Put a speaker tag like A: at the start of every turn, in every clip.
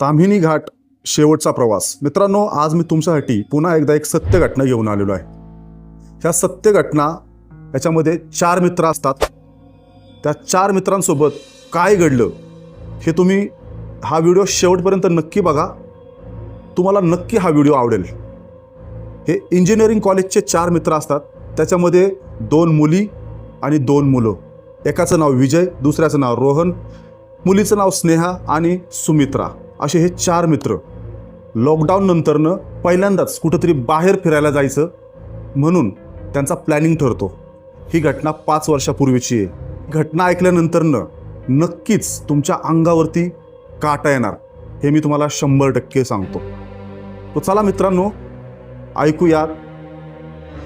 A: ताम्हिणी घाट शेवटचा प्रवास. मित्रांनो आज मी तुमच्यासाठी पुन्हा एकदा एक सत्य घटना घेऊन आलेलो आहे. ह्या सत्य घटना याच्यामध्ये चार मित्र असतात. त्या चार मित्रांसोबत काय घडलं हे तुम्ही हा व्हिडिओ शेवटपर्यंत नक्की बघा. तुम्हाला नक्की हा व्हिडिओ आवडेल. हे इंजिनिअरिंग कॉलेजचे चार मित्र असतात. त्याच्यामध्ये दोन मुली आणि दोन मुलं. एकाचं नाव विजय दुसऱ्याचं नाव रोहन मुलीचं नाव स्नेहा आणि सुमित्रा. असे हे चार मित्र. लॉकडाऊन नंतरनं पहिल्यांदाच कुठंतरी बाहेर फिरायला जायचं म्हणून त्यांचा प्लॅनिंग ठरतो. ही घटना पाच वर्षापूर्वीची आहे. घटना ऐकल्यानंतरनं नक्कीच तुमच्या अंगावरती काटा येणार. हे मी तुम्हाला शंभर टक्के सांगतो. तो चला मित्रांनो ऐकूयात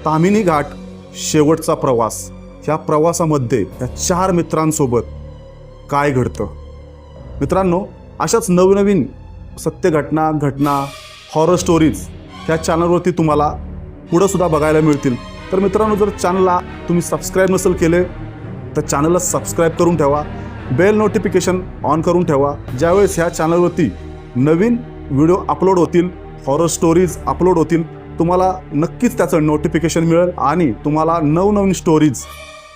A: तामिनी घाट शेवटचा प्रवास. ह्या प्रवासामध्ये या चार मित्रांसोबत काय घडतं? मित्रांनो अशाच नवनवीन सत्य घटना घटना हॉरर स्टोरीज ह्या चॅनलवरती तुम्हाला पुढं सुद्धा बघायला मिळतील. तर मित्रांनो जर चॅनलला तुम्ही सबस्क्राईब नसेल केले तर चॅनलला सबस्क्राईब करून ठेवा. बेल नोटिफिकेशन ऑन करून ठेवा. ज्यावेळेस ह्या चॅनलवरती नवीन व्हिडिओ अपलोड होतील हॉरर स्टोरीज अपलोड होतील तुम्हाला नक्कीच त्याचं नोटिफिकेशन मिळेल आणि तुम्हाला नवनवीन स्टोरीज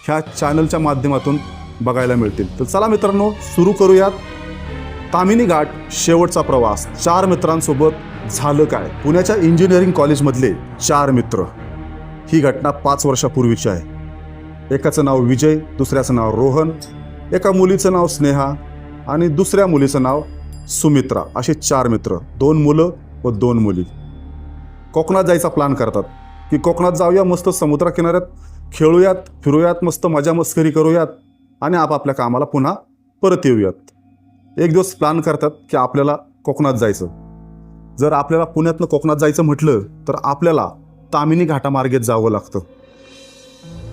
A: ह्या चॅनलच्या माध्यमातून बघायला मिळतील. तर चला मित्रांनो सुरू करूयात. तामिनी घाट शेवटचा प्रवास. चार मित्रांसोबत झालं काय? पुण्याच्या इंजिनिअरिंग कॉलेजमधले चार मित्र. ही घटना पाच वर्षापूर्वीची आहे. एकाचं नाव विजय दुसऱ्याचं नाव रोहन एका मुलीचं नाव स्नेहा आणि दुसऱ्या मुलीचं नाव सुमित्रा. असे चार मित्र. दोन मुलं व दोन मुली. कोकणात जायचा प्लॅन करतात. की कोकणात जाऊया मस्त समुद्रकिनाऱ्यात खेळूयात फिरूयात मस्त मजा मस्करी करूयात आणि आपापल्या कामाला पुन्हा परत येऊयात. एक दिवस प्लॅन करतात की आपल्याला कोकणात जायचं. जर आपल्याला पुण्यातनं कोकणात जायचं म्हटलं तर आपल्याला तामिनी घाटामार्गेत जावं लागतं.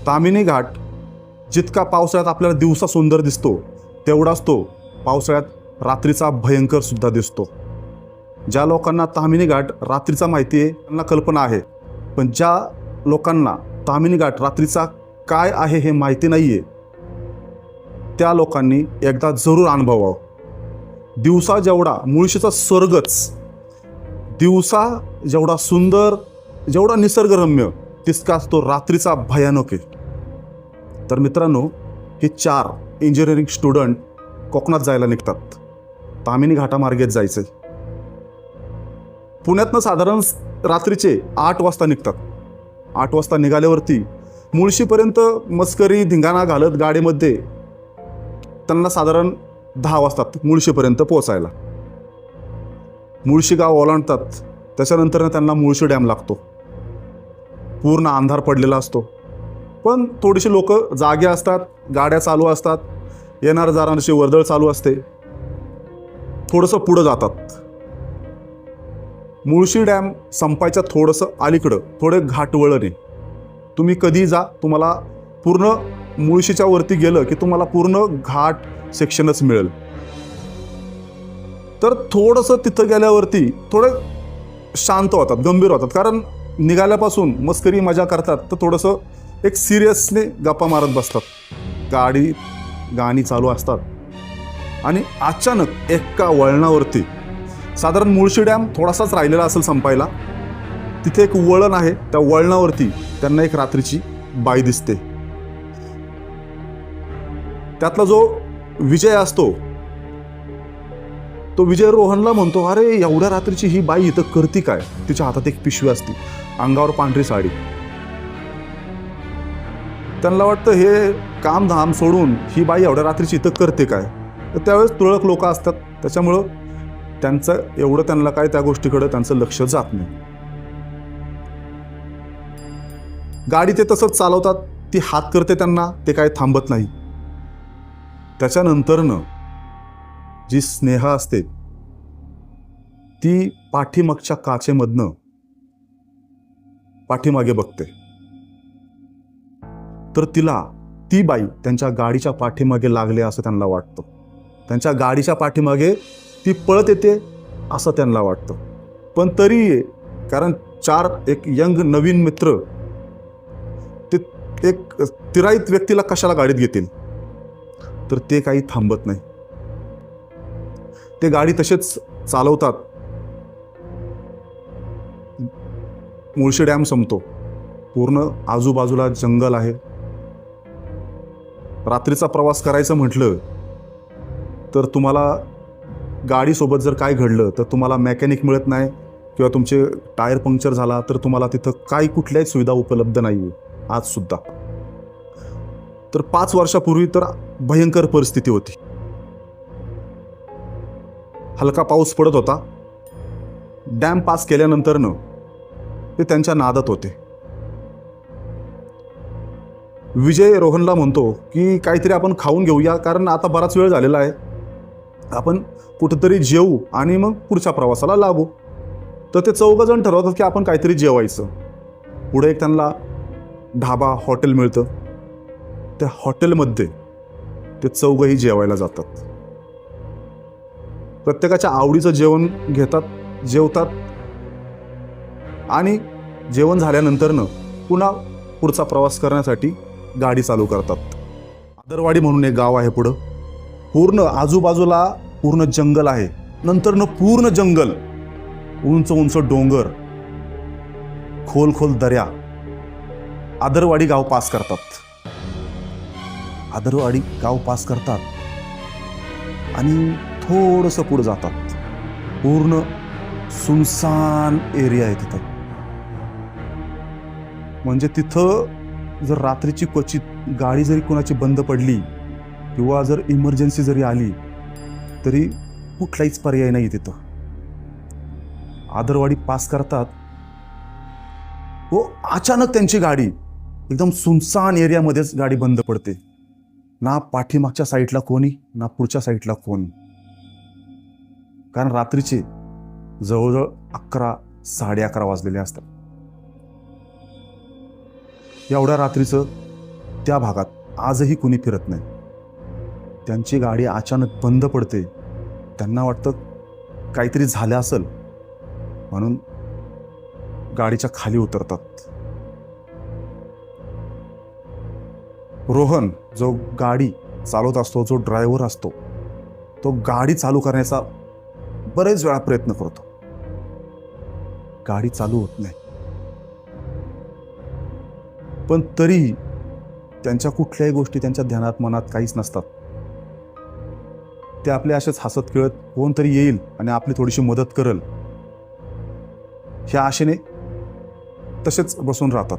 A: तामिनी घाट जितका पावसाळ्यात आपल्याला दिवसा सुंदर दिसतो तेवढाच तो पावसाळ्यात रात्रीचा भयंकर सुद्धा दिसतो. ज्या लोकांना तामिनी घाट रात्रीचा माहिती आहे त्यांना कल्पना आहे. पण ज्या लोकांना तामिनी घाट रात्रीचा काय आहे हे माहिती नाही आहे त्या लोकांनी एकदा जरूर अनुभवावं. दिवसा जेवढा मुळशीचा स्वर्गच दिवसा जेवढा सुंदर जेवढा निसर्गरम्य तितकाच तो रात्रीचा भयानक आहे. तर मित्रांनो हे चार इंजिनिअरिंग स्टुडंट कोकणात जायला निघतात. तामिनी घाटामार्गेत जायचे पुण्यातनं साधारण रात्रीचे आठ वाजता निघतात. आठ वाजता निघाल्यावरती मुळशीपर्यंत मस्करी धिंगाणा घालत गाडीमध्ये त्यांना साधारण दहा वाजतात मुळशीपर्यंत पोहोचायला. मुळशी गाव ओलांडतात. त्याच्यानंतर त्यांना मुळशी डॅम लागतो. पूर्ण अंधार पडलेला असतो. पण थोडीशी लोक जागे असतात गाड्या चालू असतात येणार जाणारशी वर्दळ चालू असते. थोडंसं पुढं जातात. मुळशी डॅम संपायच्या थोडंसं अलीकडं थोडे घाटवळणे तुम्ही कधी जा तुम्हाला पूर्ण मुळशीच्या वरती गेलं की तुम्हाला पूर्ण घाट सेक्शनच मिळेल. तर थोडंसं तिथं गेल्यावरती थोडं शांत होतात गंभीर होतात. कारण निघाल्यापासून मस्करी मजा करतात तर थोडंसं एक सिरियसने गप्पा मारत बसतात. गाडी गाणी चालू असतात. आणि अचानक एका वळणावरती साधारण मुळशी डॅम थोडासाच राहिलेला असेल संपायला तिथे एक वळण आहे. त्या वळणावरती त्यांना एक रात्रीची बाई दिसते. त्यातला जो विजय असतो. तो विजय रोहनला म्हणतो अरे एवढ्या रात्रीची ही बाई इथं करती काय? तिच्या हातात एक पिशवी असते अंगावर पांढरी साडी. त्यांना वाटतं हे काम धाम सोडून ही बाई एवढ्या रात्रीची इथं करते काय? तर त्यावेळेस तुळक लोक असतात. त्याच्यामुळं त्यांचं एवढं त्यांना काय त्या गोष्टीकडे त्यांचं लक्ष जात नाही. गाडी ते तसंच चालवतात. ती हात करते त्यांना ते काय थांबत नाही. त्याच्यानंतरनं जी स्नेहा असते ती पाठीमागच्या काचेमधनं पाठीमागे बघते. तर तिला ती बाई त्यांच्या गाडीच्या पाठीमागे लागले असं त्यांना वाटतं. त्यांच्या गाडीच्या पाठीमागे ती पळत येते असं त्यांना वाटतं. पण तरी कारण चार एक यंग नवीन मित्र ते एक तिराईत व्यक्तीला कशाला गाडीत घेतील? तर ते काही थांबत नाही. ते गाडी तसेच चालवतात. मुळशी डॅम संपतो. पूर्ण आजूबाजूला जंगल आहे. रात्रीचा प्रवास करायचं म्हटलं तर तुम्हाला गाडीसोबत जर काय घडलं तर तुम्हाला मेकॅनिक मिळत नाही किंवा तुमचे टायर पंक्चर झाला तर तुम्हाला तिथं काही कुठल्याही सुविधा उपलब्ध नाही आहे आजसुद्धा. तर पाच वर्षापूर्वी तर भयंकर परिस्थिती होती. हलका पाऊस पडत होता. डॅम पास केल्यानंतरनं ते त्यांच्या नादात होते. विजय रोहनला म्हणतो की काहीतरी आपण खाऊन घेऊया कारण आता बराच वेळ झालेला आहे. आपण कुठंतरी जेवू आणि मग पुढच्या प्रवासाला लागू. तर ते चौघजण ठरवतात की आपण काहीतरी जेवायचं. पुढे एक त्यांना ढाबा हॉटेल मिळतं. त्या हॉटेलमध्ये ते चौघही जेवायला जातात. प्रत्येकाच्या आवडीचं जेवण घेतात जेवतात. आणि जेवण झाल्यानंतरनं पुन्हा पुढचा प्रवास करण्यासाठी गाडी चालू करतात. आदरवाडी म्हणून एक गाव आहे पुढं. पूर्ण आजूबाजूला पूर्ण जंगल आहे. नंतरनं पूर्ण जंगल. उंच उंच डोंगर. खोल खोल दऱ्या. आदरवाडी गाव पास करतात. आदरवाडी गाव पास करतात. आणि थोडंसं पुढं जातात. पूर्ण सुनसान एरिया आहे तिथं. म्हणजे तिथं जर रात्रीची क्वचित गाडी जरी कोणाची बंद पडली किंवा जर इमर्जन्सी जरी आली तरी कुठलाहीच पर्याय नाही तिथं. आदरवाडी पास करतात. व अचानक त्यांची गाडी एकदम सुनसान एरियामध्येच गाडी बंद पडते. ना पाठीमागच्या साईडला कोणी ना पुढच्या साईडला कोण. कारण रात्रीचे जवळजवळ अकरा साडे अकरा वाजलेले असतात. एवढ्या रात्रीचं त्या भागात आजही कुणी फिरत नाही. त्यांची गाडी अचानक बंद पडते. त्यांना वाटतं काहीतरी झालं असेल. म्हणून गाडीच्या खाली उतरतात. रोहन जो गाडी चालवत असतो जो ड्रायव्हर असतो तो गाडी चालू करण्याचा बरेच वेळा प्रयत्न करतो. गाडी चालू होत नाही. पण तरीही त्यांच्या कुठल्याही गोष्टी त्यांच्या ध्यानात मनात काहीच नसतात. ते आपले असेच हसत खेळत कोणतरी येईल आणि आपली थोडीशी मदत करल. ह्या आशेने तसेच बसून राहतात.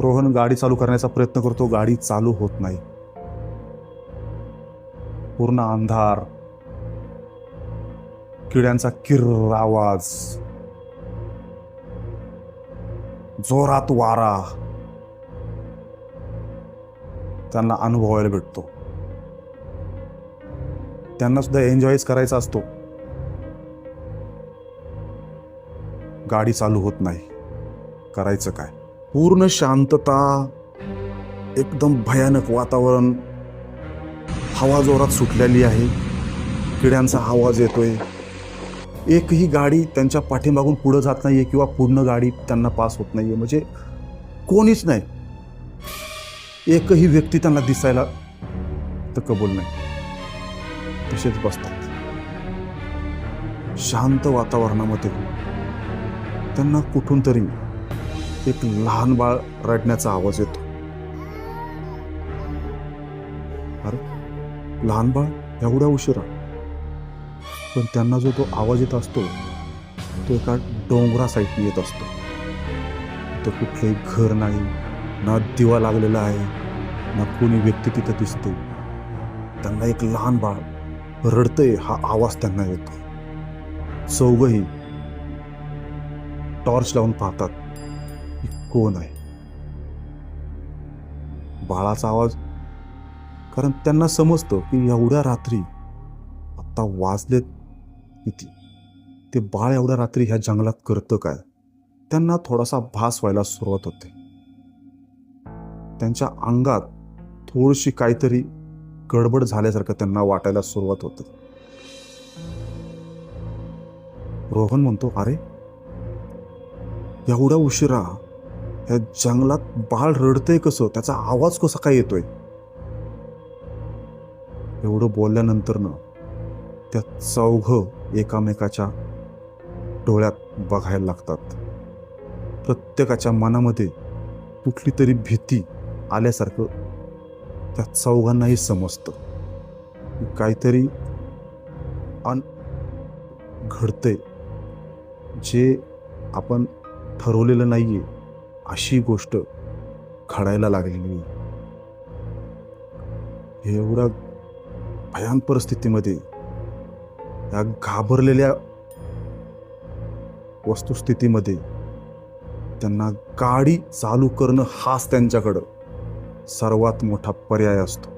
A: रोहन गाडी चालू करण्याचा प्रयत्न करतो. गाडी चालू होत नाही. पूर्ण अंधार. किड्यांचा किर्र आवाज. जोरात वारा. त्यांना अनुभवायला भेटतो. त्यांना सुद्धा एन्जॉयच करायचा असतो. गाडी चालू होत नाही. करायचं काय? पूर्ण शांतता एकदम भयानक वातावरण हवा जोरात सुटलेली आहे. किड्यांचा आवाज येतोय. एकही गाडी त्यांच्या पाठीमागून पुढं जात नाही आहे किंवा पूर्ण गाडी त्यांना पास होत नाही आहे म्हणजे कोणीच नाही. एकही व्यक्ती त्यांना दिसायला तर कबूल नाही. तसेच बसतात. शांत वातावरणामध्ये. त्यांना कुठून तरी एक लहान बाळ रडण्याचा आवाज येतो. अरे लहान बाळ एवढ्या उशिरा. पण त्यांना जो तो आवाज येत असतो तो एका डोंगरा साईडने येत असतो. तिथं कुठलंही घर नाही ना दिवा लागलेला आहे ना कोणी व्यक्ती तिथं दिसते. त्यांना एक लहान बाळ रडतंय हा आवाज त्यांना येतो. चौघही टॉर्च लावून पाहतात. कोण आहे? बाळाचा आवाज कारण त्यांना समजतं की एवढ्या रात्री आत्ता वाजलेत किती? ते बाळ एवढ्या रात्री ह्या जंगलात करतं काय? त्यांना थोडासा भास व्हायला सुरुवात होते. त्यांच्या अंगात थोडीशी काहीतरी गडबड झाल्यासारखं त्यांना वाटायला सुरुवात होते. रोहन म्हणतो अरे एवढा उशिरा या जंगलात बाळ रडतंय कसं? त्याचा आवाज कसा काय येतोय? एवढं बोलल्यानंतर ना त्या चौघ एकामेकाच्या डोळ्यात बघायला लागतात. प्रत्येकाच्या मनामध्ये कुठली तरी भीती आल्यासारखं त्या चौघांनाही समजतं. काहीतरी अन घडतंय जे आपण ठरवलेलं नाही आहे अशी गोष्ट घडायला लागलेली हे एवढ्या भयान परिस्थितीमध्ये या घाबरलेल्या वस्तुस्थितीमध्ये त्यांना गाडी चालू करणं हाच त्यांच्याकडं सर्वात मोठा पर्याय असतो.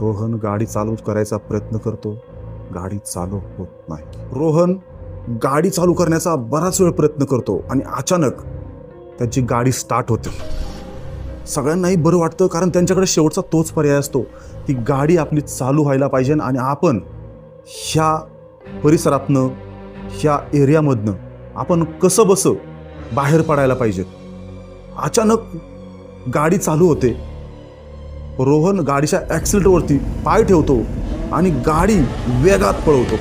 A: रोहन गाडी चालू करायचा प्रयत्न करतो गाडी चालू होत नाही. रोहन गाडी चालू करण्याचा बराच वेळ प्रयत्न करतो आणि अचानक त्याची गाडी स्टार्ट होते. सगळ्यांनाही बरं वाटतं कारण त्यांच्याकडे शेवटचा तोच पर्याय असतो. की गाडी आपली चालू व्हायला पाहिजे आणि आपण ह्या परिसरातनं ह्या एरियामधनं आपण कसं बसं बाहेर पडायला पाहिजे. अचानक गाडी चालू होते. रोहन गाडीच्या ॲक्सिलेटरवरती पाय ठेवतो आणि गाडी वेगात पळवतो.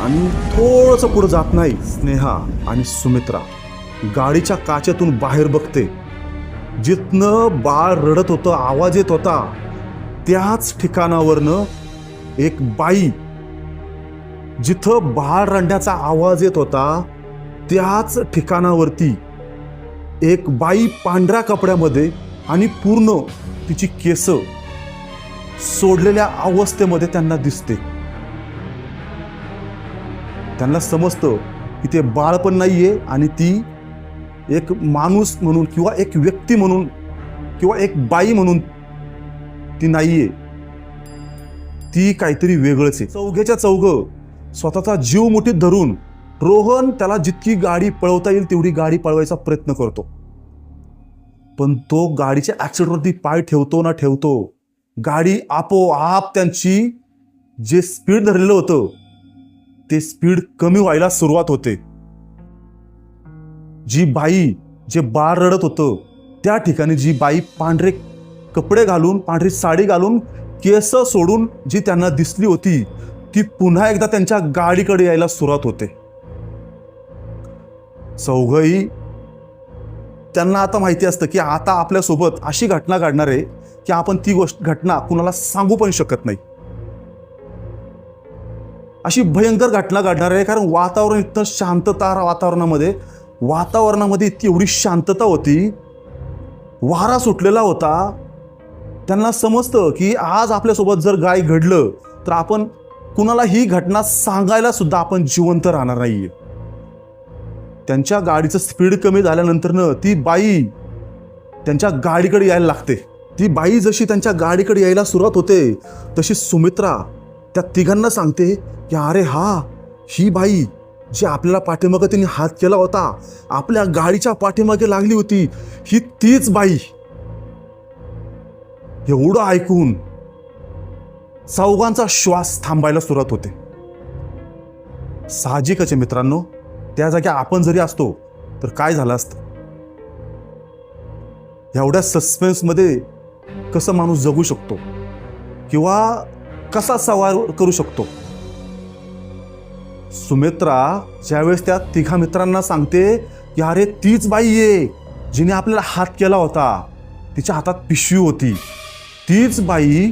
A: आणि थोडंसं पुढं जात नाही स्नेहा आणि सुमित्रा. गाडीच्या काचेतून बाहेर बघते. जिथनं बाळ रडत होतं आवाज येत होता त्याच ठिकाणावरनं एक बाई जिथं बाळ रडण्याचा आवाज येत होता त्याच ठिकाणावरती एक बाई पांढऱ्या कपड्यामध्ये आणि पूर्ण तिची केस सोडलेल्या अवस्थेमध्ये त्यांना दिसते. त्यांना समजतं की ते बाळ पण नाहीये आणि ती एक माणूस म्हणून किंवा एक व्यक्ती म्हणून किंवा एक बाई म्हणून ती नाहीये. ती काहीतरी वेगळंच आहे. चौघेच्या चौघ स्वतःचा जीव मोठीत धरून रोहन त्याला जितकी गाडी पळवता येईल तेवढी गाडी पळवायचा प्रयत्न करतो. पण तो गाडीच्या ॲक्सिडेंटवरती पाय ठेवतो ना ठेवतो गाडी आपोआप त्यांची जे स्पीड धरलेलं होतं ते स्पीड कमी व्हायला सुरुवात होते. जी बाई जे बाळ रडत होतं त्या ठिकाणी जी बाई पांढरे कपडे घालून पांढरी साडी घालून केस सोडून जी त्यांना दिसली होती ती पुन्हा एकदा त्यांच्या गाडीकडे यायला सुरुवात होते. चौघही त्यांना आता माहिती असतं की आता आपल्यासोबत अशी घटना घडणार आहे की आपण ती गोष्ट घटना कुणाला सांगू पण शकत नाही. अशी भयंकर घटना घडणार आहे कारण वातावरण इतकं शांतता वातावरणामध्ये वातावरणामध्ये इतकी एवढी शांतता होती. वारा सुटलेला होता. त्यांना समजतं की आज आपल्यासोबत जर गाय घडलं तर आपण कुणाला ही घटना सांगायला सुद्धा आपण जिवंत राहणार नाही त्यांच्या गाडीचं स्पीड कमी झाल्यानंतरनं ती बाई त्यांच्या गाडीकडे यायला लागते. ती बाई जशी त्यांच्या गाडीकडे यायला सुरुवात होते तशी सुमित्रा त्या तिघांना सांगते की अरे हा ही बाई जे आपल्याला पाठीमागे त्यांनी हात केला होता आपल्या गाडीच्या पाठीमागे लागली होती ही तीच बाई. एवढं ऐकून चौघांचा श्वास थांबायला सुरुवात होते. साहजिकच आहे मित्रांनो त्या जागी आपण जरी असतो तर काय झालं असतं? एवढ्या सस्पेन्समध्ये कसं माणूस जगू शकतो? किंवा कसा सवार करू शकतो? सुमित्रा ज्यावेळेस त्या तिघा मित्रांना सांगते की अरे तीच बाई आहे जिने आपल्याला हात केला होता. तिच्या हातात पिशवी होती. तीच बाई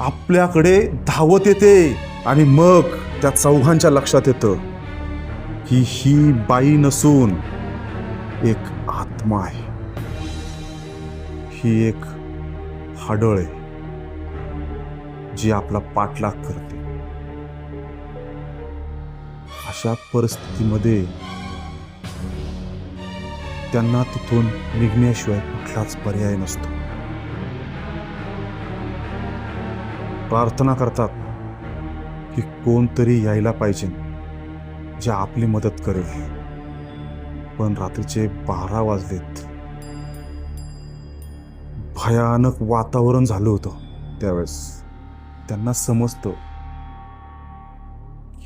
A: आपल्याकडे धावत येते आणि मग त्या चौघांच्या लक्षात येतं की ही बाई नसून एक आत्मा आहे. ही एक हाडळ आहे जी आपला पाठलाग करते. अशा परिस्थितीमध्ये त्यांना तिथून निघण्याशिवाय कुठलाच पर्याय नसतो. प्रार्थना करतात की कोणतरी यायला पाहिजे जे आपली मदत करेल. पण रात्रीचे बारा वाजलेत. भयानक वातावरण झालं होतं त्यावेळेस. त्यांना समजतं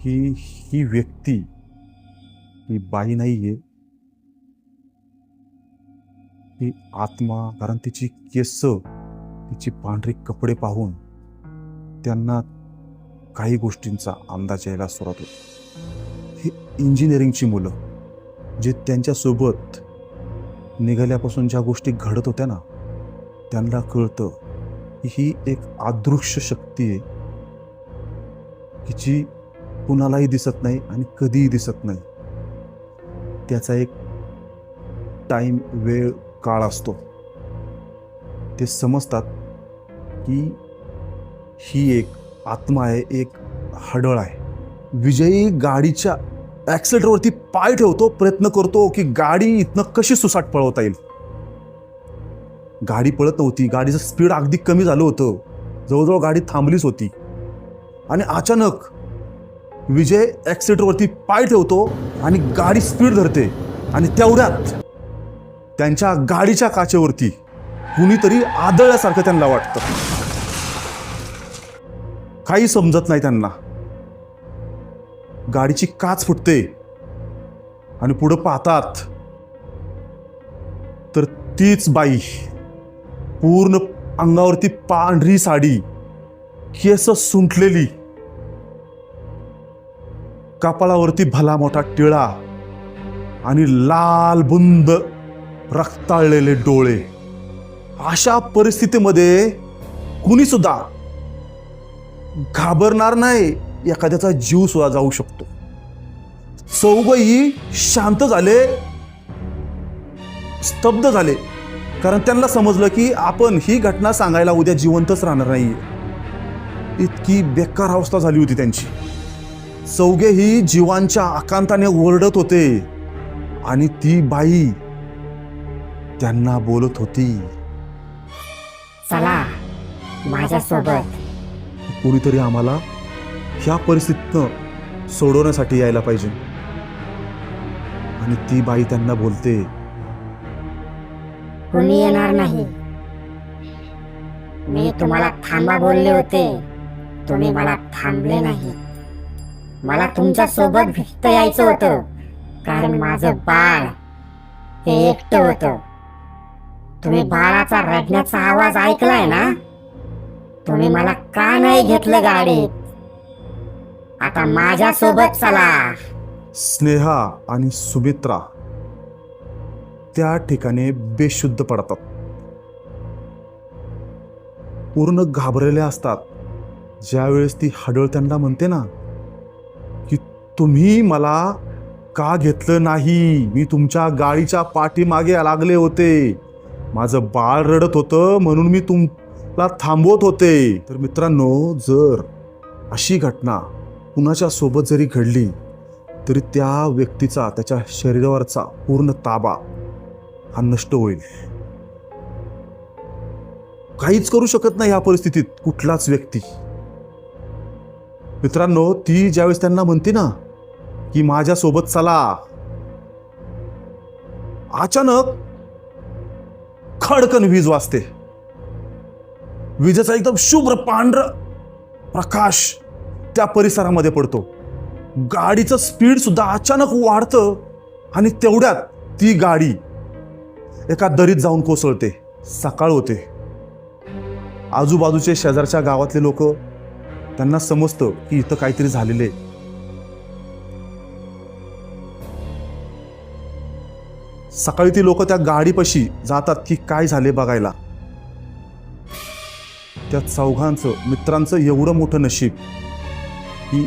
A: की ही व्यक्ती ही बाई नाही आहे ही आत्मा कारण तिची केस तिची पांढरे कपडे पाहून त्यांना काही गोष्टींचा अंदाज यायला सुरुवात होतो. ही इंजिनिअरिंगची मुलं जे त्यांच्यासोबत निघाल्यापासून ज्या गोष्टी घडत होत्या ना त्यांना कळतं की ही एक अदृश्य शक्ती आहे की जी कुणालाही दिसत नाही आणि कधीही दिसत नाही. त्याचा एक टाईम वेळ काळ असतो. ते समजतात की ही एक आत्मा आहे एक हडळ आहे. विजयी गाडीच्या ॲक्सिलेटरवरती पाय ठेवतो प्रयत्न करतो की गाडी इथनं कशी सुसाट पळवता येईल. गाडी पळत नव्हती. गाडीचं स्पीड अगदी कमी झालं होतं. जवळजवळ गाडी थांबलीच होती. आणि अचानक विजय ॲक्सिलेटरवरती पाय ठेवतो आणि गाडी स्पीड धरते. आणि तेवढ्यात त्यांच्या गाडीच्या काचेवरती कुणीतरी आदळल्यासारखं त्यांना वाटतं. काही समजत नाही त्यांना. गाडीची काच फुटते आणि पुढं पाहतात. तर तीच बाई पूर्ण अंगावरती पांढरी साडी केस सुंटलेली कपाळावरती भला मोठा टिळा आणि लाल बुंद रक्ताळलेले डोळे. अशा परिस्थितीमध्ये कुणी सुद्धा घाबरणार नाही एखाद्याचा जीव सुद्धा जाऊ शकतो. चौघही शांत झाले स्तब्ध झाले. कारण त्यांना समजलं की आपण ही घटना सांगायला उद्या जिवंतच राहणार नाही इतकी बेकार अवस्था झाली होती त्यांची. चौघेही जीवांच्या आकांताने ओरडत होते. आणि ती बाई त्यांना बोलत होती.
B: चला माझ्यासोबत.
A: कोणीतरी आम्हाला ह्या परिस्थितीतनं सोडवण्यासाठी यायला पाहिजे. आणि ती बाई त्यांना बोलते
B: कुणी येणार नाही. मी तुम्हाला थांबा बोलले होते. तुम्ही मला थांबले नाही. मला तुमच्यासोबत भिक्त यायचं होतं. कारण माझं बाळ हे एकटं होतं. तुम्ही बाळाचा रडण्याचा आवाज ऐकलाय ना? तुम्ही मला का नाही घेतलं गाडीत? आता माझ्या सोबत चला.
A: स्नेहा आणि सुमित्रा त्या ठिकाणी बेशुद्ध पडतात. पूर्ण घाबरलेल्या असतात. ज्यावेळेस ती हडळ त्यांना म्हणते ना तुम्ही मला का घेतलं नाही? मी तुमच्या गाडीच्या पाठीमागे लागले होते. माझं बाळ रडत होतं म्हणून मी तुमला थांबवत होते. तर मित्रांनो जर अशी घटना कुणाच्या सोबत जरी घडली तरी त्या व्यक्तीचा त्याच्या शरीरावरचा पूर्ण ताबा हा नष्ट होईल. काहीच करू शकत नाही या परिस्थितीत कुठलाच व्यक्ती. मित्रांनो ती ज्यावेळेस त्यांना म्हणते ना की माझ्यासोबत चला. अचानक खडकन वीज वाजते. विजेचा एकदम शुभ्र पांढर प्रकाश त्या परिसरामध्ये पडतो. गाडीचं स्पीड सुद्धा अचानक वाढतं आणि तेवढ्यात ती गाडी एका दरीत जाऊन कोसळते. सकाळ होते. आजूबाजूचे शेजारच्या गावातले लोक त्यांना समजतं की इथं काहीतरी झालेले सकाळी ती लोक त्या गाडीपाशी जातात की काय झाले बघायला. त्या चौघांचं मित्रांचं एवढं मोठं नशीब ही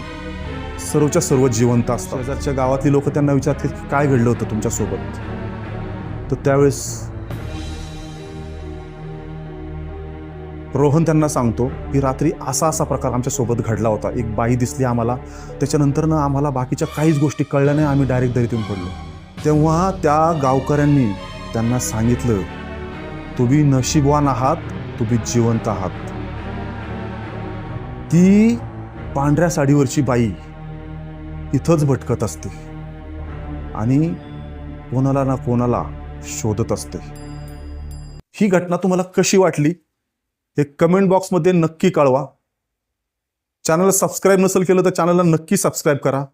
A: सर्वच्या सर्व जिवंत असतात. शेजारच्या गावातली लोक त्यांना विचारतील की काय घडलं होतं तुमच्यासोबत तर त्यावेळेस रोहन त्यांना सांगतो की रात्री असा असा प्रकार आमच्यासोबत घडला होता. एक बाई दिसली आम्हाला. त्याच्यानंतर ना आम्हाला बाकीच्या काहीच गोष्टी कळल्या नाही. आम्ही डायरेक्ट दरीतून पडलो. तेव्हा त्या गावकऱ्यांनी त्यांना सांगितलं तुम्ही नशीबवान आहात तुम्ही जिवंत आहात. ती पांढऱ्या साडीवरची बाई इथंच भटकत असते आणि कोणाला ना कोणाला शोधत असते. ही घटना तुम्हाला कशी वाटली? हे कमेंट बॉक्समध्ये नक्की कळवा. चॅनलला सबस्क्राईब नसेल केलं तर चॅनलला नक्की सबस्क्राईब करा.